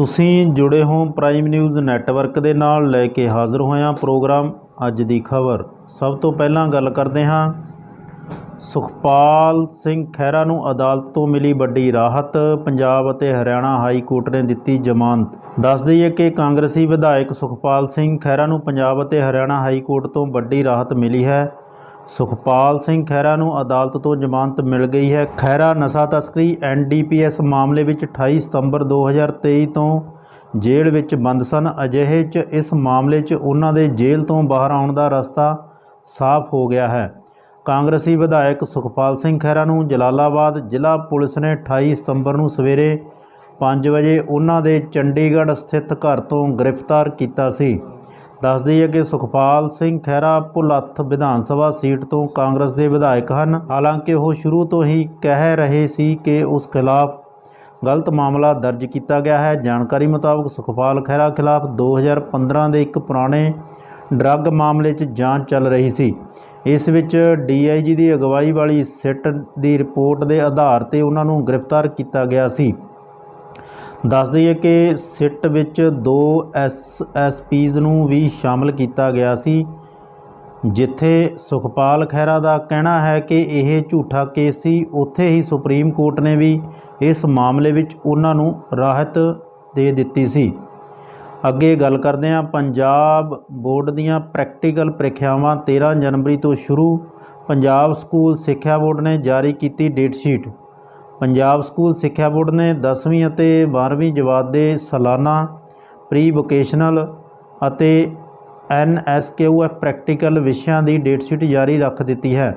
ਤੁਸੀਂ ਜੁੜੇ ਹੋ ਪ੍ਰਾਈਮ ਨਿਊਜ਼ ਨੈਟਵਰਕ ਦੇ ਨਾਲ ਲੈ ਕੇ ਹਾਜ਼ਰ ਹੋਇਆ ਪ੍ਰੋਗਰਾਮ ਅੱਜ ਦੀ ਖਬਰ। ਸਭ ਤੋਂ ਪਹਿਲਾਂ ਗੱਲ ਕਰਦੇ ਹਾਂ। ਸੁਖਪਾਲ ਸਿੰਘ ਖਹਿਰਾ ਨੂੰ ਅਦਾਲਤ ਤੋਂ ਮਿਲੀ ਵੱਡੀ ਰਾਹਤ, ਪੰਜਾਬ ਅਤੇ ਹਰਿਆਣਾ ਹਾਈ ਕੋਰਟ ਨੇ ਦਿੱਤੀ ਜ਼ਮਾਨਤ। ਦੱਸ ਦਈਏ ਕਿ ਕਾਂਗਰਸੀ ਵਿਧਾਇਕ ਸੁਖਪਾਲ ਸਿੰਘ ਖਹਿਰਾ ਨੂੰ ਪੰਜਾਬ ਅਤੇ ਹਰਿਆਣਾ ਹਾਈ ਕੋਰਟ ਤੋਂ ਵੱਡੀ ਰਾਹਤ ਮਿਲੀ ਹੈ। ਸੁਖਪਾਲ ਸਿੰਘ ਖਹਿਰਾ ਨੂੰ ਅਦਾਲਤ ਤੋਂ ਜ਼ਮਾਨਤ ਮਿਲ ਗਈ ਹੈ। ਖਹਿਰਾ ਨਸ਼ਾ ਤਸਕਰੀ ਐਨਡੀਪੀਐਸ ਮਾਮਲੇ ਵਿੱਚ 28 ਸਤੰਬਰ 2023 ਤੋਂ ਜੇਲ੍ਹ ਵਿੱਚ ਬੰਦ ਸਨ। ਅਜਿਹੇ 'ਚ ਇਸ ਮਾਮਲੇ 'ਚ ਉਹਨਾਂ ਦੇ ਜੇਲ੍ਹ ਤੋਂ ਬਾਹਰ ਆਉਣ ਦਾ ਰਸਤਾ ਸਾਫ਼ ਹੋ ਗਿਆ ਹੈ। ਕਾਂਗਰਸੀ ਵਿਧਾਇਕ ਸੁਖਪਾਲ ਸਿੰਘ ਖਹਿਰਾ ਨੂੰ ਜਲਾਲਾਬਾਦ ਜ਼ਿਲ੍ਹਾ ਪੁਲਿਸ ਨੇ 28 ਸਤੰਬਰ ਨੂੰ ਸਵੇਰੇ 5 ਵਜੇ ਉਹਨਾਂ ਦੇ ਚੰਡੀਗੜ੍ਹ ਸਥਿਤ ਘਰ ਤੋਂ ਗ੍ਰਿਫਤਾਰ ਕੀਤਾ ਸੀ। ਦੱਸ ਦਈਏ ਕਿ ਸੁਖਪਾਲ ਸਿੰਘ ਖਹਿਰਾ ਭੁਲੱਥ ਵਿਧਾਨ ਸਭਾ ਸੀਟ ਤੋਂ ਕਾਂਗਰਸ ਦੇ ਵਿਧਾਇਕ ਹਨ। ਹਾਲਾਂਕਿ ਉਹ ਸ਼ੁਰੂ ਤੋਂ ਹੀ ਕਹਿ ਰਹੇ ਸੀ ਕਿ ਉਸ ਖਿਲਾਫ ਗਲਤ ਮਾਮਲਾ ਦਰਜ ਕੀਤਾ ਗਿਆ ਹੈ। ਜਾਣਕਾਰੀ ਮੁਤਾਬਕ ਸੁਖਪਾਲ ਖਹਿਰਾ ਖਿਲਾਫ 2015 ਦੇ ਇੱਕ ਪੁਰਾਣੇ ਡਰੱਗ ਮਾਮਲੇ 'ਚ ਜਾਂਚ ਚੱਲ ਰਹੀ ਸੀ। ਇਸ ਵਿੱਚ ਡੀਆਈਜੀ ਦੀ ਅਗਵਾਈ ਵਾਲੀ ਸਿੱਟ ਦੀ ਰਿਪੋਰਟ ਦੇ ਆਧਾਰ ਤੇ ਉਹਨਾਂ ਨੂੰ ਗ੍ਰਿਫਤਾਰ ਕੀਤਾ ਗਿਆ ਸੀ। ਦੱਸ ਦਈਏ ਕਿ ਸਿੱਟ ਵਿੱਚ ਦੋ ਐਸਐਸਪੀਜ਼ ਨੂੰ ਵੀ ਸ਼ਾਮਲ ਕੀਤਾ ਗਿਆ ਸੀ, ਜਿੱਥੇ ਸੁਖਪਾਲ ਖਹਿਰਾ ਦਾ ਕਹਿਣਾ ਹੈ ਕਿ ਇਹ ਝੂਠਾ ਕੇਸ ਸੀ। ਉੱਥੇ ਹੀ ਸੁਪਰੀਮ ਕੋਰਟ ਨੇ ਵੀ ਇਸ ਮਾਮਲੇ ਵਿੱਚ ਉਹਨਾਂ ਨੂੰ ਰਾਹਤ ਦੇ ਦਿੱਤੀ ਸੀ। ਅੱਗੇ ਗੱਲ ਕਰਦੇ ਹਾਂ, ਪੰਜਾਬ ਬੋਰਡ ਦੀਆਂ ਪ੍ਰੈਕਟੀਕਲ ਪ੍ਰੀਖਿਆਵਾਂ 13 ਜਨਵਰੀ ਤੋਂ ਸ਼ੁਰੂ। ਪੰਜਾਬ ਸਕੂਲ ਸਿੱਖਿਆ ਬੋਰਡ ਨੇ ਜਾਰੀ ਕੀਤੀ ਡੇਟ ਸ਼ੀਟ। ਪੰਜਾਬ ਸਕੂਲ ਸਿੱਖਿਆ ਬੋਰਡ ਨੇ 10ਵੀਂ ਅਤੇ 12ਵੀਂ ਜਮਾਤ ਦੇ ਸਾਲਾਨਾ ਪ੍ਰੀ ਵੋਕੇਸ਼ਨਲ ਅਤੇ ਐਨਐਸਕਿਊਐਫ ਪ੍ਰੈਕਟੀਕਲ ਵਿਸ਼ਿਆਂ ਦੀ ਡੇਟ ਸ਼ੀਟ ਜਾਰੀ ਰੱਖ ਦਿੱਤੀ ਹੈ।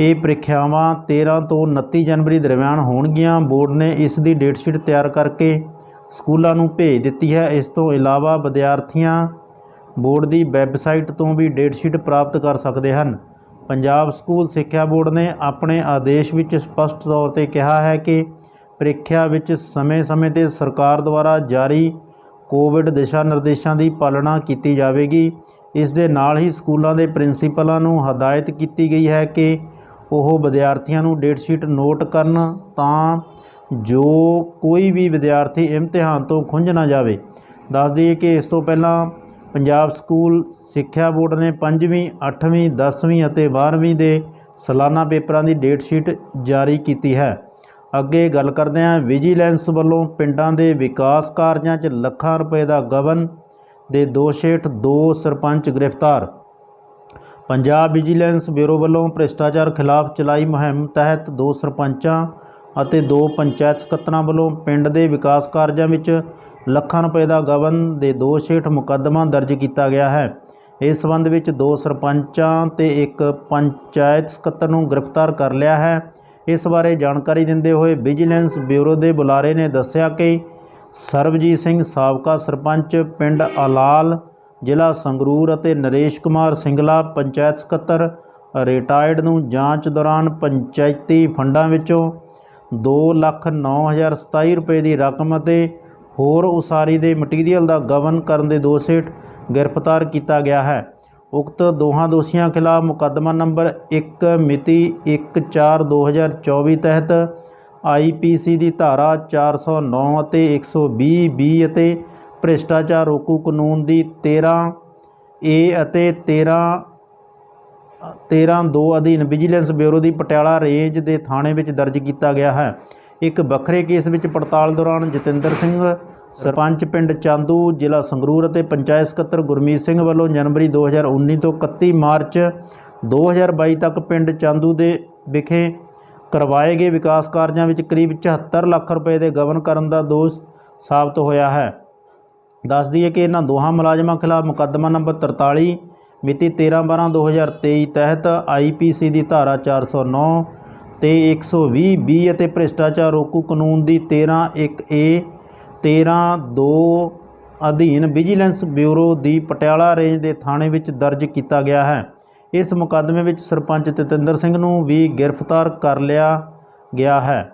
ਇਹ ਪ੍ਰੀਖਿਆਵਾਂ 13 ਤੋਂ 29 ਜਨਵਰੀ ਦਰਮਿਆਨ ਹੋਣਗੀਆਂ। ਬੋਰਡ ਨੇ ਇਸ ਦੀ ਡੇਟ ਸ਼ੀਟ ਤਿਆਰ ਕਰਕੇ ਸਕੂਲਾਂ ਨੂੰ ਭੇਜ ਦਿੱਤੀ ਹੈ। ਇਸ ਤੋਂ ਇਲਾਵਾ ਵਿਦਿਆਰਥੀਆਂ ਬੋਰਡ ਦੀ ਵੈੱਬਸਾਈਟ ਤੋਂ ਵੀ ਡੇਟ ਸ਼ੀਟ ਪ੍ਰਾਪਤ ਕਰ ਸਕਦੇ ਹਨ। ਪੰਜਾਬ ਸਕੂਲ ਸਿੱਖਿਆ ਬੋਰਡ ਨੇ ਆਪਣੇ ਆਦੇਸ਼ ਵਿੱਚ ਸਪਸ਼ਟ ਤੌਰ ਤੇ ਕਿਹਾ ਹੈ ਕਿ ਪ੍ਰੀਖਿਆ ਵਿੱਚ ਸਮੇਂ-ਸਮੇਂ ਤੇ ਸਰਕਾਰ ਦੁਆਰਾ ਜਾਰੀ ਕੋਵਿਡ ਦਿਸ਼ਾ ਨਿਰਦੇਸ਼ਾਂ ਦੀ ਪਾਲਣਾ ਕੀਤੀ ਜਾਵੇਗੀ। ਇਸ ਦੇ ਨਾਲ ਹੀ ਸਕੂਲਾਂ ਦੇ ਪ੍ਰਿੰਸੀਪਲਾਂ ਨੂੰ ਹਦਾਇਤ ਕੀਤੀ ਗਈ ਹੈ ਕਿ ਉਹ ਵਿਦਿਆਰਥੀਆਂ ਨੂੰ ਡੇਟ ਸ਼ੀਟ ਨੋਟ ਕਰਨ ਤਾਂ ਜੋ ਕੋਈ ਵੀ ਵਿਦਿਆਰਥੀ ਇਮਤਿਹਾਨ ਤੋਂ ਖੁੰਝ ਨਾ ਜਾਵੇ। ਦੱਸ ਦਈਏ ਕਿ ਇਸ ਤੋਂ ਪਹਿਲਾਂ ਪੰਜਾਬ ਸਕੂਲ ਸਿੱਖਿਆ ਬੋਰਡ ਨੇ 5ਵੀਂ 8ਵੀਂ 10ਵੀਂ ਅਤੇ 12ਵੀਂ ਦੇ ਸਾਲਾਨਾ ਪੇਪਰਾਂ ਦੀ ਡੇਟ ਸ਼ੀਟ ਜਾਰੀ ਕੀਤੀ ਹੈ। ਅੱਗੇ ਗੱਲ ਕਰਦੇ ਹਾਂ ਵਿਜੀਲੈਂਸ ਵੱਲੋਂ ਪਿੰਡਾਂ ਦੇ ਵਿਕਾਸ ਕਾਰਜਾਂ 'ਚ ਲੱਖਾਂ ਰੁਪਏ ਦਾ ਗਬਨ ਦੇ ਦੋਸ਼ ਹੇਠ ਦੋ ਸਰਪੰਚ ਗ੍ਰਿਫਤਾਰ। ਪੰਜਾਬ ਵਿਜੀਲੈਂਸ ਬਿਊਰੋ ਵੱਲੋਂ ਭ੍ਰਿਸ਼ਟਾਚਾਰ ਖਿਲਾਫ ਚਲਾਈ ਮੁਹਿੰਮ ਤਹਿਤ ਦੋ ਸਰਪੰਚਾਂ ਅਤੇ ਦੋ ਪੰਚਾਇਤ ਸਕੱਤਰਾਂ ਵੱਲੋਂ ਪਿੰਡ ਦੇ ਵਿਕਾਸ ਕਾਰਜਾਂ ਵਿੱਚ ਲੱਖਾਂ ਰੁਪਏ ਦਾ ਗਬਨ ਦੇ ਦੋਸ਼ ਹੇਠ ਮੁਕੱਦਮਾ ਦਰਜ ਕੀਤਾ ਗਿਆ ਹੈ। ਇਸ ਸਬੰਧ ਵਿੱਚ ਦੋ ਸਰਪੰਚਾਂ ਤੇ ਇੱਕ ਪੰਚਾਇਤ ਸਕੱਤਰ ਨੂੰ ਗ੍ਰਿਫਤਾਰ ਕਰ ਲਿਆ ਹੈ। ਇਸ ਬਾਰੇ ਜਾਣਕਾਰੀ ਦਿੰਦੇ ਹੋਏ ਵਿਜੀਲੈਂਸ ਬਿਊਰੋ ਦੇ ਬੁਲਾਰੇ ਨੇ ਦੱਸਿਆ ਕਿ ਸਰਬਜੀਤ ਸਿੰਘ ਸਾਬਕਾ ਸਰਪੰਚ ਪਿੰਡ ਅਲਾਲ, ਜ਼ਿਲ੍ਹਾ ਸੰਗਰੂਰ ਅਤੇ ਨਰੇਸ਼ ਕੁਮਾਰ ਸਿੰਗਲਾ ਪੰਚਾਇਤ ਸਕੱਤਰ ਰਿਟਾਇਰਡ ਨੂੰ ਜਾਂਚ ਦੌਰਾਨ ਪੰਚਾਇਤੀ ਫੰਡਾਂ ਵਿੱਚੋਂ ਦੋ ਲੱਖ ਨੌ ਹਜ਼ਾਰ ਸਤਾਈ ਰੁਪਏ ਦੀ ਰਕਮ ਅਤੇ ਹੋਰ ਉਸਾਰੀ ਦੇ ਮਟੀਰੀਅਲ ਦਾ ਗਬਨ ਕਰਨ ਦੇ ਦੋਸ਼ ਹੇਠ ਗ੍ਰਿਫਤਾਰ ਕੀਤਾ ਗਿਆ ਹੈ। ਉਕਤ ਦੋਹਾਂ ਦੋਸ਼ੀਆਂ ਖਿਲਾਫ ਮੁਕੱਦਮਾ ਨੰਬਰ 1 ਮਿਤੀ 1/4/2024 ਤਹਿਤ ਆਈਪੀਸੀ ਦੀ ਧਾਰਾ 409 ਅਤੇ 120 ਬੀ ਅਤੇ ਭ੍ਰਿਸ਼ਟਾਚਾਰ ਰੋਕੂ ਕਾਨੂੰਨ ਦੀ 13 ਏ ਅਤੇ 13 13 2 ਅਧੀਨ ਵਿਜੀਲੈਂਸ ਬਿਊਰੋ ਦੀ ਪਟਿਆਲਾ ਰੇਂਜ ਦੇ ਥਾਣੇ ਵਿੱਚ ਦਰਜ ਕੀਤਾ ਗਿਆ ਹੈ। ਇੱਕ ਵੱਖਰੇ ਕੇਸ ਵਿੱਚ ਪੜਤਾਲ ਦੌਰਾਨ ਜਤਿੰਦਰ ਸਿੰਘ, ਸਰਪੰਚ ਪਿੰਡ ਚਾਂਦੂ, ਜ਼ਿਲ੍ਹਾ ਸੰਗਰੂਰ ਅਤੇ ਪੰਚਾਇਤ ਸਕੱਤਰ ਗੁਰਮੀਤ ਸਿੰਘ ਵੱਲੋਂ ਜਨਵਰੀ 2019 ਤੋਂ 31 ਮਾਰਚ 2022 ਤੱਕ ਪਿੰਡ ਚਾਂਦੂ ਦੇ ਵਿਖੇ ਕਰਵਾਏ ਗਏ ਵਿਕਾਸ ਕਾਰਜਾਂ ਵਿੱਚ ਕਰੀਬ 74 ਲੱਖ ਰੁਪਏ ਦੇ ਗਬਨ ਕਰਨ ਦਾ ਦੋਸ਼ ਸਾਬਤ ਹੋਇਆ ਹੈ। ਦੱਸ ਦਈਏ ਕਿ ਇਹਨਾਂ ਦੋਹਾਂ ਮੁਲਾਜ਼ਮਾਂ ਖਿਲਾਫ ਮੁਕੱਦਮਾ ਨੰਬਰ 43 ਮਿਤੀ 13/12/2023 ਤਹਿਤ ਆਈਪੀਸੀ ਦੀ ਧਾਰਾ 409 ਤੇ 120 ਬੀ ਅਤੇ ਭ੍ਰਿਸ਼ਟਾਚਾਰ ਰੋਕੂ ਕਾਨੂੰਨ ਦੀ 13 1 ਏ 13 2 ਅਧੀਨ ਵਿਜੀਲੈਂਸ ਬਿਊਰੋ ਦੀ ਪਟਿਆਲਾ ਰੇਂਜ ਦੇ ਥਾਣੇ ਵਿੱਚ ਦਰਜ ਕੀਤਾ ਗਿਆ ਹੈ। ਇਸ ਮੁਕੱਦਮੇ ਵਿੱਚ ਸਰਪੰਚ ਤਤਿੰਦਰ ਸਿੰਘ ਨੂੰ ਵੀ ਗ੍ਰਿਫਤਾਰ ਕਰ ਲਿਆ ਗਿਆ ਹੈ।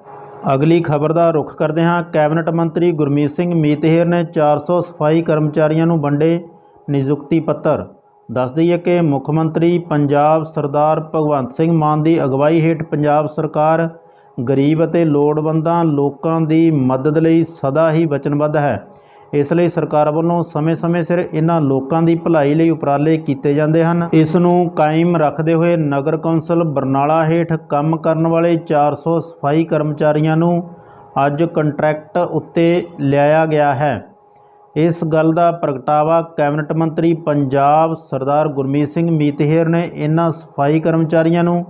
ਅਗਲੀ ਖਬਰ ਦਾ ਰੁਖ ਕਰਦੇ ਹਾਂ। ਕੈਬਨਿਟ ਮੰਤਰੀ ਗੁਰਮੀਤ ਸਿੰਘ ਮੀਤਹਿਰ ਨੇ 400 ਸਫ਼ਾਈ ਕਰਮਚਾਰੀਆਂ ਨੂੰ ਵੰਡੇ ਨਿਯੁਕਤੀ ਪੱਤਰ। ਦੱਸ ਦਈਏ ਕਿ ਮੁੱਖ ਮੰਤਰੀ ਪੰਜਾਬ ਸਰਦਾਰ ਭਗਵੰਤ ਸਿੰਘ ਮਾਨ ਦੀ ਅਗਵਾਈ ਹੇਠ ਪੰਜਾਬ ਸਰਕਾਰ ਗਰੀਬ ਅਤੇ ਲੋੜਵੰਦਾਂ ਲੋਕਾਂ ਦੀ ਮਦਦ ਲਈ ਸਦਾ ਹੀ ਵਚਨਬੱਧ ਹੈ। ਇਸ ਲਈ ਸਰਕਾਰ ਵੱਲੋਂ ਸਮੇਂ-ਸਮੇਂ ਸਿਰ ਇਹਨਾਂ ਲੋਕਾਂ ਦੀ ਭਲਾਈ ਲਈ ਉਪਰਾਲੇ ਕੀਤੇ ਜਾਂਦੇ ਹਨ। ਇਸ ਨੂੰ ਕਾਇਮ ਰੱਖਦੇ ਹੋਏ ਨਗਰ ਕੌਂਸਲ ਬਰਨਾਲਾ ਹੇਠ ਕੰਮ ਕਰਨ ਵਾਲੇ 400 ਸਫ਼ਾਈ ਕਰਮਚਾਰੀਆਂ ਨੂੰ ਅੱਜ ਕੰਟਰੈਕਟ ਉੱਤੇ ਲਿਆਇਆ ਗਿਆ ਹੈ। ਇਸ ਗੱਲ ਦਾ ਪ੍ਰਗਟਾਵਾ ਕੈਬਨਿਟ ਮੰਤਰੀ ਪੰਜਾਬ ਸਰਦਾਰ ਗੁਰਮੀਤ ਸਿੰਘ ਮੀਤਹਿਰ ਨੇ ਇਹਨਾਂ ਸਫ਼ਾਈ ਕਰਮਚਾਰੀਆਂ ਨੂੰ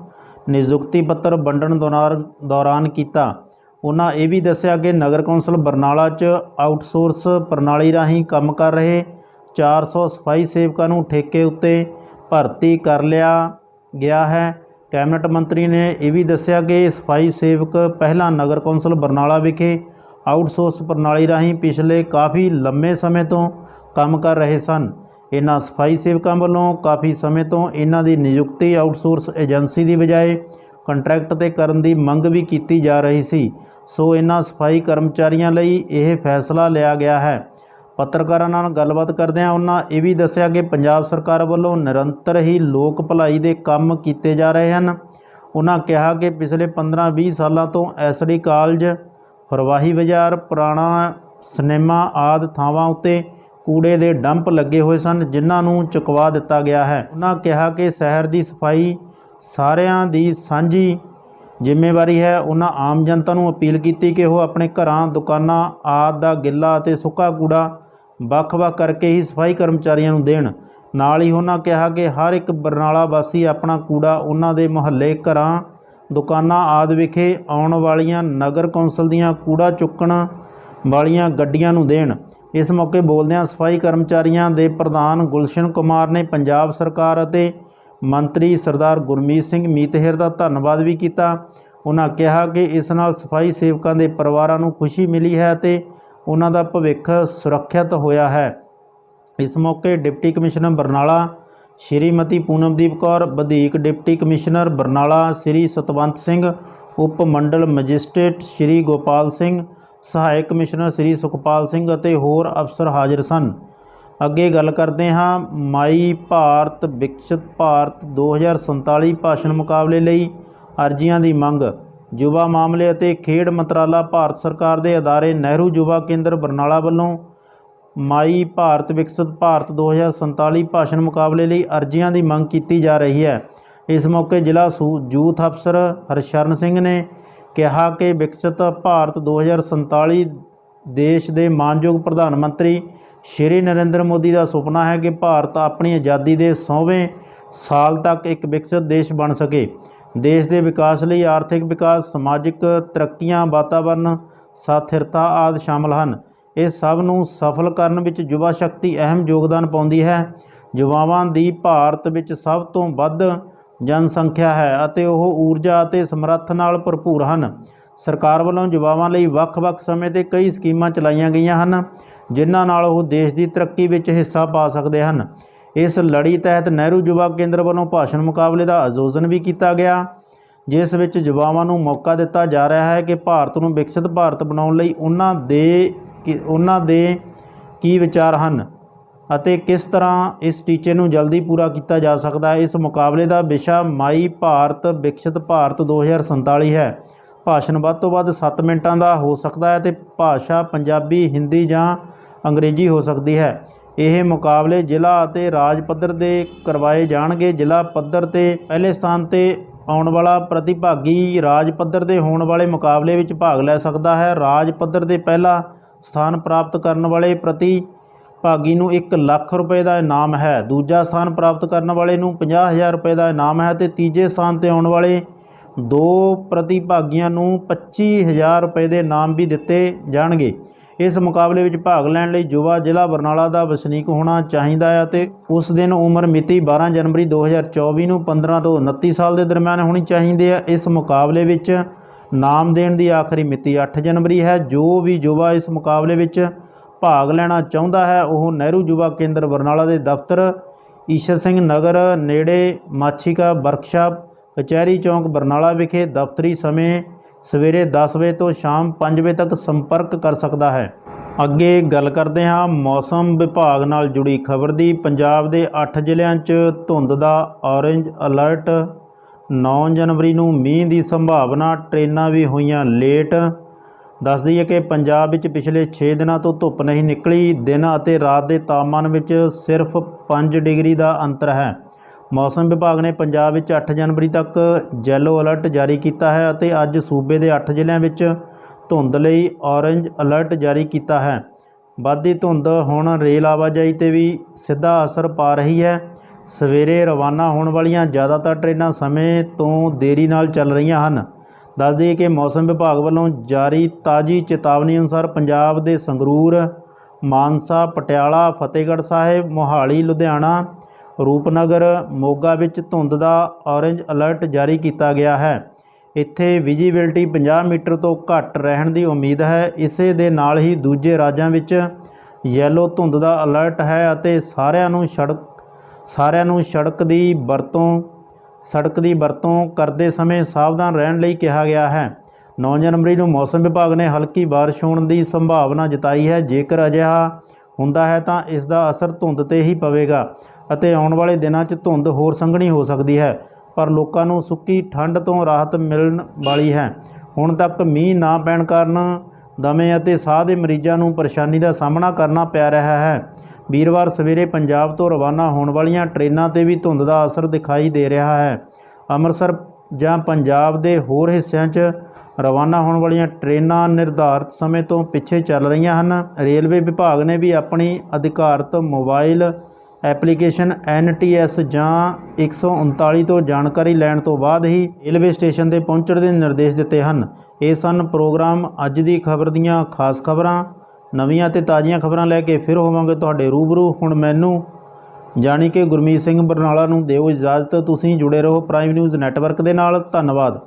ਨਿਯੁਕਤੀ ਪੱਤਰ ਵੰਡਣ ਦੌਰਾਨ ਦੌਰਾਨ ਕੀਤਾ। ਉਹਨਾਂ ਇਹ ਵੀ ਦੱਸਿਆ ਕਿ ਨਗਰ ਕੌਂਸਲ ਬਰਨਾਲਾ 'ਚ ਆਊਟਸੋਰਸ ਪ੍ਰਣਾਲੀ ਰਾਹੀਂ ਕੰਮ ਕਰ ਰਹੇ 400 ਸਫ਼ਾਈ ਸੇਵਕਾਂ ਨੂੰ ਠੇਕੇ ਉੱਤੇ ਭਰਤੀ ਕਰ ਲਿਆ ਗਿਆ ਹੈ। ਕੈਬਨਿਟ ਮੰਤਰੀ ਨੇ ਇਹ ਵੀ ਦੱਸਿਆ ਕਿ ਸਫ਼ਾਈ ਸੇਵਕ ਪਹਿਲਾਂ ਨਗਰ ਕੌਂਸਲ ਬਰਨਾਲਾ ਵਿਖੇ ਆਊਟਸੋਰਸ ਪ੍ਰਣਾਲੀ ਰਾਹੀਂ ਪਿਛਲੇ ਕਾਫੀ ਲੰਮੇ ਸਮੇਂ ਤੋਂ ਕੰਮ ਕਰ ਰਹੇ ਸਨ। ਇਹਨਾਂ ਸਫ਼ਾਈ ਸੇਵਕਾਂ ਵੱਲੋਂ ਕਾਫੀ ਸਮੇਂ ਤੋਂ ਇਹਨਾਂ ਦੀ ਨਿਯੁਕਤੀ ਆਊਟਸੋਰਸ ਏਜੰਸੀ ਦੀ ਬਜਾਏ ਕੰਟਰੈਕਟ ਤੇ ਕਰਨ ਦੀ ਮੰਗ ਵੀ ਕੀਤੀ ਜਾ ਰਹੀ ਸੀ। ਸੋ ਇਹਨਾਂ ਸਫ਼ਾਈ ਕਰਮਚਾਰੀਆਂ ਲਈ ਇਹ ਫੈਸਲਾ ਲਿਆ ਗਿਆ ਹੈ। ਪੱਤਰਕਾਰਾਂ ਨਾਲ ਗੱਲਬਾਤ ਕਰਦਿਆਂ ਉਹਨਾਂ ਇਹ ਵੀ ਦੱਸਿਆ ਕਿ ਪੰਜਾਬ ਸਰਕਾਰ ਵੱਲੋਂ ਨਿਰੰਤਰ ਹੀ ਲੋਕ ਭਲਾਈ ਦੇ ਕੰਮ ਕੀਤੇ ਜਾ ਰਹੇ ਹਨ। ਉਹਨਾਂ ਕਿਹਾ ਕਿ ਪਿਛਲੇ 15-20 ਸਾਲਾਂ ਤੋਂ ਐਸਡੀ ਕਾਲਜ ਫਰਵਾਹੀ ਬਾਜ਼ਾਰ, ਪੁਰਾਣਾ ਸਿਨੇਮਾ ਆਦਿ ਥਾਵਾਂ ਉੱਤੇ ਕੂੜੇ ਦੇ ਡੰਪ ਲੱਗੇ ਹੋਏ ਸਨ, ਜਿਨ੍ਹਾਂ ਨੂੰ ਚੁਕਵਾ ਦਿੱਤਾ ਗਿਆ ਹੈ। ਉਹਨਾਂ ਕਿਹਾ ਕਿ ਸ਼ਹਿਰ ਦੀ ਸਫ਼ਾਈ ਸਾਰਿਆਂ ਦੀ ਸਾਂਝੀ ਜ਼ਿੰਮੇਵਾਰੀ ਹੈ। ਉਹਨਾਂ ਆਮ ਜਨਤਾ ਨੂੰ ਅਪੀਲ ਕੀਤੀ ਕਿ ਉਹ ਆਪਣੇ ਘਰਾਂ, ਦੁਕਾਨਾਂ ਆਦਿ ਦਾ ਗਿੱਲਾ ਅਤੇ ਸੁੱਕਾ ਕੂੜਾ ਵੱਖ-ਵੱਖ ਕਰਕੇ ਹੀ ਸਫ਼ਾਈ ਕਰਮਚਾਰੀਆਂ ਨੂੰ ਦੇਣ। ਨਾਲ ਹੀ ਉਹਨਾਂ ਕਿਹਾ ਕਿ ਹਰ ਇੱਕ ਬਰਨਾਲਾ ਵਾਸੀ ਆਪਣਾ ਕੂੜਾ ਉਹਨਾਂ ਦੇ ਮੁਹੱਲੇ, ਘਰਾਂ ਦੁਕਾਨਾਂ ਆਦਿ ਵਿਖੇ ਆਉਣ ਵਾਲੀਆਂ ਨਗਰ ਕੌਂਸਲ ਦੀਆਂ ਕੂੜਾ ਚੁੱਕਣ ਵਾਲੀਆਂ ਗੱਡੀਆਂ ਨੂੰ ਦੇਣ। ਇਸ ਮੌਕੇ ਬੋਲਦਿਆਂ ਸਫ਼ਾਈ ਕਰਮਚਾਰੀਆਂ ਦੇ ਪ੍ਰਧਾਨ ਗੁਲਸ਼ਨ ਕੁਮਾਰ ਨੇ ਪੰਜਾਬ ਸਰਕਾਰ ਅਤੇ ਮੰਤਰੀ ਸਰਦਾਰ ਗੁਰਮੀਤ ਸਿੰਘ ਮੀਤਹਿਰ ਦਾ ਧੰਨਵਾਦ ਵੀ ਕੀਤਾ। ਉਹਨਾਂ ਕਿਹਾ ਕਿ ਇਸ ਨਾਲ ਸਫ਼ਾਈ ਸੇਵਕਾਂ ਦੇ ਪਰਿਵਾਰਾਂ ਨੂੰ ਖੁਸ਼ੀ ਮਿਲੀ ਹੈ ਅਤੇ ਉਹਨਾਂ ਦਾ ਭਵਿੱਖ ਸੁਰੱਖਿਅਤ ਹੋਇਆ ਹੈ। ਇਸ ਮੌਕੇ ਡਿਪਟੀ ਕਮਿਸ਼ਨਰ ਬਰਨਾਲਾ ਸ਼੍ਰੀਮਤੀ ਪੂਨਮਦੀਪ ਕੌਰ, ਵਧੀਕ ਡਿਪਟੀ ਕਮਿਸ਼ਨਰ ਬਰਨਾਲਾ, ਸ਼੍ਰੀ ਸਤਵੰਤ ਸਿੰਘ, ਉਪ ਮੰਡਲ ਮੈਜਿਸਟ੍ਰੇਟ ਸ਼੍ਰੀ ਗੋਪਾਲ ਸਿੰਘ, ਸਹਾਇਕ ਕਮਿਸ਼ਨਰ ਸ਼੍ਰੀ ਸੁਖਪਾਲ ਸਿੰਘ ਅਤੇ ਹੋਰ ਅਫਸਰ ਹਾਜ਼ਰ ਸਨ। ਅੱਗੇ ਗੱਲ ਕਰਦੇ ਹਾਂ ਮਾਈ ਭਾਰਤ ਵਿਕਸਿਤ ਭਾਰਤ 2047 ਭਾਸ਼ਣ ਮੁਕਾਬਲੇ ਲਈ ਅਰਜ਼ੀਆਂ ਦੀ ਮੰਗ। ਯੁਵਾ ਮਾਮਲੇ ਅਤੇ ਖੇਡ ਮੰਤਰਾਲਾ ਭਾਰਤ ਸਰਕਾਰ ਦੇ ਅਦਾਰੇ ਨਹਿਰੂ ਯੁਵਾ ਕੇਂਦਰ ਬਰਨਾਲਾ ਵੱਲੋਂ ਮਾਈ ਭਾਰਤ ਵਿਕਸਿਤ ਭਾਰਤ 2047 ਭਾਸ਼ਣ ਮੁਕਾਬਲੇ ਲਈ ਅਰਜ਼ੀਆਂ ਦੀ ਮੰਗ ਕੀਤੀ ਜਾ ਰਹੀ ਹੈ। ਇਸ ਮੌਕੇ ਜ਼ਿਲ੍ਹਾ ਸੂ, ਯੂਥ ਅਫਸਰ ਹਰਸ਼ਰਨ ਸਿੰਘ ਨੇ ਕਿਹਾ ਕਿ ਵਿਕਸਿਤ ਭਾਰਤ 2047 ਦੇਸ਼ ਦੇ ਮਾਨਯੋਗ ਪ੍ਰਧਾਨ ਮੰਤਰੀ ਸ਼੍ਰੀ ਨਰਿੰਦਰ ਮੋਦੀ ਦਾ ਸੁਪਨਾ ਹੈ ਕਿ ਭਾਰਤ ਆਪਣੀ ਆਜ਼ਾਦੀ ਦੇ 100ਵੇਂ ਸਾਲ ਤੱਕ ਇੱਕ ਵਿਕਸਿਤ ਦੇਸ਼ ਬਣ ਸਕੇ। ਦੇਸ਼ ਦੇ ਵਿਕਾਸ ਲਈ ਆਰਥਿਕ ਵਿਕਾਸ, ਸਮਾਜਿਕ ਤਰੱਕੀਆਂ ਵਾਤਾਵਰਣ ਸਾਥਿਰਤਾ ਆਦਿ ਸ਼ਾਮਲ ਹਨ। ਇਹ ਸਭ ਨੂੰ ਸਫਲ ਕਰਨ ਵਿੱਚ ਯੁਵਾ ਸ਼ਕਤੀ ਅਹਿਮ ਯੋਗਦਾਨ ਪਾਉਂਦੀ ਹੈ। ਯੁਵਾਵਾਂ ਦੀ ਭਾਰਤ ਵਿੱਚ ਸਭ ਤੋਂ ਵੱਧ ਜਨਸੰਖਿਆ ਹੈ ਅਤੇ ਉਹ ਊਰਜਾ ਅਤੇ ਸਮਰੱਥ ਨਾਲ ਭਰਪੂਰ ਹਨ। ਸਰਕਾਰ ਵੱਲੋਂ ਯੁਵਾਵਾਂ ਲਈ ਵੱਖ-ਵੱਖ ਸਮੇਂ ਤੇ ਕਈ ਸਕੀਮਾਂ ਚਲਾਈਆਂ ਗਈਆਂ ਹਨ, ਜਿਨ੍ਹਾਂ ਨਾਲ ਉਹ ਦੇਸ਼ ਦੀ ਤਰੱਕੀ ਵਿੱਚ ਹਿੱਸਾ ਪਾ ਸਕਦੇ ਹਨ। ਇਸ ਲੜੀ ਤਹਿਤ ਨਹਿਰੂ ਯੁਵਾ ਕੇਂਦਰ ਵੱਲੋਂ ਭਾਸ਼ਣ ਮੁਕਾਬਲੇ ਦਾ ਆਯੋਜਨ ਵੀ ਕੀਤਾ ਗਿਆ। ਜਿਸ ਵਿੱਚ ਯੁਵਾਵਾਂ ਨੂੰ ਮੌਕਾ ਦਿੱਤਾ ਜਾ ਰਿਹਾ ਹੈ ਕਿ ਭਾਰਤ ਨੂੰ ਵਿਕਸਿਤ ਭਾਰਤ ਬਣਾਉਣ ਲਈ ਉਹਨਾਂ ਦੇ ਕਿ ਉਹਨਾਂ ਦੇ ਕੀ ਵਿਚਾਰ ਹਨ ਅਤੇ ਕਿਸ ਤਰ੍ਹਾਂ ਇਸ ਟੀਚੇ ਨੂੰ ਜਲਦੀ ਪੂਰਾ ਕੀਤਾ ਜਾ ਸਕਦਾ ਹੈ। ਇਸ ਮੁਕਾਬਲੇ ਦਾ ਵਿਸ਼ਾ ਮਾਈ ਭਾਰਤ ਵਿਕਸਿਤ ਭਾਰਤ 2047 ਹੈ। ਭਾਸ਼ਣ ਵੱਧ ਤੋਂ ਵੱਧ 7 ਮਿੰਟਾਂ ਦਾ ਹੋ ਸਕਦਾ ਹੈ ਤੇ ਭਾਸ਼ਾ ਪੰਜਾਬੀ, ਹਿੰਦੀ ਜਾਂ ਅੰਗਰੇਜ਼ੀ ਹੋ ਸਕਦੀ ਹੈ। ਇਹ ਮੁਕਾਬਲੇ ਜ਼ਿਲ੍ਹਾ ਅਤੇ ਰਾਜ ਪੱਧਰ ਦੇ ਕਰਵਾਏ ਜਾਣਗੇ। ਜ਼ਿਲ੍ਹਾ ਪੱਧਰ ਤੇ ਪਹਿਲੇ ਸਥਾਨ ਤੇ ਆਉਣ ਵਾਲਾ ਪ੍ਰਤੀਭਾਗੀ ਰਾਜ ਪੱਧਰ ਦੇ ਹੋਣ ਵਾਲੇ ਮੁਕਾਬਲੇ ਵਿੱਚ ਭਾਗ ਲੈ ਸਕਦਾ ਹੈ। ਰਾਜ ਪੱਧਰ ਦੇ ਪਹਿਲਾ ਸਥਾਨ ਪ੍ਰਾਪਤ ਕਰਨ ਵਾਲੇ ਪ੍ਰਤੀ ਭਾਗੀ ਨੂੰ 1 ਲੱਖ ਰੁਪਏ ਦਾ ਇਨਾਮ ਹੈ। ਦੂਜਾ ਸਥਾਨ ਪ੍ਰਾਪਤ ਕਰਨ ਵਾਲੇ ਨੂੰ 50000 ਰੁਪਏ ਦਾ ਇਨਾਮ ਹੈ ਤੇ ਤੀਜੇ ਸਥਾਨ ਤੇ ਆਉਣ ਵਾਲੇ ਦੋ ਪ੍ਰਤੀਭਾਗੀਆਂ ਨੂੰ 25000 ਰੁਪਏ ਦੇ ਇਨਾਮ ਵੀ ਦਿੱਤੇ ਜਾਣਗੇ। ਇਸ ਮੁਕਾਬਲੇ ਵਿੱਚ ਭਾਗ ਲੈਣ ਲਈ ਯੁਵਾ ਜ਼ਿਲ੍ਹਾ ਬਰਨਾਲਾ ਦਾ ਵਸਨੀਕ ਹੋਣਾ ਚਾਹੀਦਾ ਹੈ ਤੇ ਉਸ ਦਿਨ ਉਮਰ ਮਿਤੀ 12 ਜਨਵਰੀ 2024 ਨੂੰ 15 ਤੋਂ 29 ਸਾਲ ਦੇ ਦਰਮਿਆਨ ਹੋਣੀ ਚਾਹੀਦੀ ਹੈ ਇਸ ਮੁਕਾਬਲੇ ਵਿੱਚ ਨਾਮ ਦੇਣ ਦੀ ਆਖਰੀ ਮਿਤੀ 8 ਜਨਵਰੀ ਹੈ। ਜੋ ਵੀ ਯੁਵਾ ਇਸ ਮੁਕਾਬਲੇ ਵਿੱਚ ਭਾਗ ਲੈਣਾ ਚਾਹੁੰਦਾ ਹੈ, ਉਹ ਨਹਿਰੂ ਯੁਵਾ ਕੇਂਦਰ ਬਰਨਾਲਾ ਦੇ ਦਫ਼ਤਰ, ਈਸ਼ਰ ਸਿੰਘ ਨਗਰ, ਨੇੜੇ ਮਾਛੀਕਾ ਵਰਕਸ਼ਾਪ, ਕਚਹਿਰੀ ਚੌਂਕ ਬਰਨਾਲਾ ਵਿਖੇ ਦਫ਼ਤਰੀ ਸਮੇਂ ਸਵੇਰੇ 10 ਵਜੇ ਤੋਂ ਸ਼ਾਮ 5 ਵਜੇ ਤੱਕ ਸੰਪਰਕ ਕਰ ਸਕਦਾ ਹੈ। ਅੱਗੇ ਗੱਲ ਕਰਦੇ ਹਾਂ ਮੌਸਮ ਵਿਭਾਗ ਨਾਲ ਜੁੜੀ ਖਬਰ ਦੀ। ਪੰਜਾਬ ਦੇ 8 ਜ਼ਿਲ੍ਹਿਆਂ 'ਚ ਧੁੰਦ ਦਾ ਔਰੇਂਜ ਅਲਰਟ 9 ਜਨਵਰੀ ਨੂੰ ਮੀਂਹ ਦੀ ਸੰਭਾਵਨਾ, ਟ੍ਰੇਨਾਂ ਵੀ ਹੋਈਆਂ ਲੇਟ। ਦੱਸ ਦਈਏ ਕਿ ਪੰਜਾਬ ਵਿੱਚ ਪਿਛਲੇ 6 ਦਿਨਾਂ ਤੋਂ ਧੁੱਪ ਨਹੀਂ ਨਿਕਲੀ। ਦਿਨ ਅਤੇ ਰਾਤ ਦੇ ਤਾਪਮਾਨ ਵਿੱਚ ਸਿਰਫ 5 ਡਿਗਰੀ ਦਾ ਅੰਤਰ ਹੈ। ਮੌਸਮ ਵਿਭਾਗ ਨੇ ਪੰਜਾਬ ਵਿੱਚ 8 ਜਨਵਰੀ ਤੱਕ ਯੈਲੋ ਅਲਰਟ ਜਾਰੀ ਕੀਤਾ ਹੈ ਅਤੇ ਅੱਜ ਸੂਬੇ ਦੇ 8 ਜ਼ਿਲ੍ਹਿਆਂ ਵਿੱਚ ਧੁੰਦ ਲਈ ਔਰੇਂਜ ਅਲਰਟ ਜਾਰੀ ਕੀਤਾ ਹੈ। ਵੱਧਦੀ ਧੁੰਦ ਹੁਣ ਰੇਲ ਆਵਾਜਾਈ ਤੇ ਵੀ ਸਿੱਧਾ ਅਸਰ ਪਾ ਰਹੀ ਹੈ। ਸਵੇਰੇ ਰਵਾਨਾ ਹੋਣ ਵਾਲੀਆਂ ਜ਼ਿਆਦਾਤਰ ਟ੍ਰੇਨਾਂ ਸਮੇਂ ਤੋਂ ਦੇਰੀ ਨਾਲ ਚੱਲ ਰਹੀਆਂ ਹਨ। ਦੱਸ ਦਈਏ ਕਿ ਮੌਸਮ ਵਿਭਾਗ ਵੱਲੋਂ ਜਾਰੀ ਤਾਜ਼ੀ ਚੇਤਾਵਨੀ ਅਨੁਸਾਰ ਪੰਜਾਬ ਦੇ ਸੰਗਰੂਰ, ਮਾਨਸਾ, ਪਟਿਆਲਾ, ਫਤਿਹਗੜ੍ਹ ਸਾਹਿਬ, ਮੋਹਾਲੀ, ਲੁਧਿਆਣਾ, ਰੂਪਨਗਰ, ਮੋਗਾ ਵਿੱਚ ਧੁੰਦ ਦਾ ਔਰੇਂਜ ਅਲਰਟ ਜਾਰੀ ਕੀਤਾ ਗਿਆ ਹੈ। ਇੱਥੇ ਵਿਜੀਬਿਲਟੀ 50 ਮੀਟਰ ਤੋਂ ਘੱਟ ਰਹਿਣ ਦੀ ਉਮੀਦ ਹੈ। ਇਸੇ ਦੇ ਨਾਲ ਹੀ ਦੂਜੇ ਰਾਜਾਂ ਵਿੱਚ ਯੈਲੋ ਧੁੰਦ ਦਾ ਅਲਰਟ ਹੈ ਅਤੇ ਸਾਰਿਆਂ ਨੂੰ ਸੜਕ ਸਾਰਿਆਂ ਨੂੰ ਸੜਕ ਦੀ ਵਰਤੋਂ, ਸੜਕ ਦੀ ਵਰਤੋਂ ਕਰਦੇ ਸਮੇਂ ਸਾਵਧਾਨ ਰਹਿਣ ਲਈ ਕਿਹਾ ਗਿਆ ਹੈ। 9 ਜਨਵਰੀ ਨੂੰ ਮੌਸਮ ਵਿਭਾਗ ਨੇ ਹਲਕੀ ਬਾਰਿਸ਼ ਹੋਣ ਦੀ ਸੰਭਾਵਨਾ ਜਤਾਈ ਹੈ। ਜੇਕਰ ਅਜਿਹਾ ਹੁੰਦਾ ਹੈ ਤਾਂ ਇਸ ਦਾ ਅਸਰ ਧੁੰਦ ਤੇ ਹੀ ਪਵੇਗਾ ਅਤੇ ਆਉਣ ਵਾਲੇ ਦਿਨਾਂ 'ਚ ਧੁੰਦ ਹੋਰ ਸੰਘਣੀ ਹੋ ਸਕਦੀ ਹੈ, ਪਰ ਲੋਕਾਂ ਨੂੰ ਸੁੱਕੀ ਠੰਡ ਤੋਂ ਰਾਹਤ ਮਿਲਣ ਵਾਲੀ ਹੈ। ਹੁਣ ਤੱਕ ਮੀਂਹ ਨਾ ਪੈਣ ਕਾਰਨ ਦਮੇ ਅਤੇ ਸਾਹ ਦੇ ਮਰੀਜ਼ਾਂ ਨੂੰ ਪਰੇਸ਼ਾਨੀ ਦਾ ਸਾਹਮਣਾ ਕਰਨਾ ਪੈ ਰਿਹਾ ਹੈ। ਵੀਰਵਾਰ ਸਵੇਰੇ ਪੰਜਾਬ ਤੋਂ ਰਵਾਨਾ ਹੋਣ ਵਾਲੀਆਂ ਟ੍ਰੇਨਾਂ ਤੇ ਵੀ ਧੁੰਦ ਦਾ ਅਸਰ ਦਿਖਾਈ ਦੇ ਰਿਹਾ ਹੈ। ਅੰਮ੍ਰਿਤਸਰ ਜਾਂ ਪੰਜਾਬ ਦੇ ਹੋਰ ਹਿੱਸਿਆਂ 'ਚ ਰਵਾਨਾ ਹੋਣ ਵਾਲੀਆਂ ਟ੍ਰੇਨਾਂ ਨਿਰਧਾਰਤ ਸਮੇਂ ਤੋਂ ਪਿੱਛੇ ਚੱਲ ਰਹੀਆਂ ਹਨ। ਰੇਲਵੇ ਵਿਭਾਗ ਨੇ ਵੀ ਆਪਣੀ ਅਧਿਕਾਰਤ ਮੋਬਾਈਲ ਐਪਲੀਕੇਸ਼ਨ NTS ਜਾਂ 139 ਤੋਂ ਜਾਣਕਾਰੀ ਲੈਣ ਤੋਂ ਬਾਅਦ ਹੀ ਰੇਲਵੇ ਸਟੇਸ਼ਨ ਤੇ ਪਹੁੰਚਣ ਦੇ ਨਿਰਦੇਸ਼ ਦਿੱਤੇ ਹਨ। ਇਹ ਸਨ ਪ੍ਰੋਗਰਾਮ ਅੱਜ ਦੀ ਖਬਰ ਦੀਆਂ ਖਾਸ ਖਬਰਾਂ। ਨਵੀਆਂ ਤੇ ਤਾਜ਼ੀਆਂ ਖਬਰਾਂ ਲੈ ਕੇ ਫਿਰ ਹੋਵਾਂਗੇ ਤੁਹਾਡੇ ਰੂਬਰੂ। ਹੁਣ ਮੈਨੂੰ ਜਾਣੀ ਕਿ ਗੁਰਮੀਤ ਸਿੰਘ ਬਰਨਾਲਾ ਨੂੰ ਦਿਓ ਇਜਾਜ਼ਤ। ਤੁਸੀਂ ਜੁੜੇ ਰਹੋ ਪ੍ਰਾਈਮ ਨਿਊਜ਼ ਨੈਟਵਰਕ ਦੇ ਨਾਲ। ਧੰਨਵਾਦ।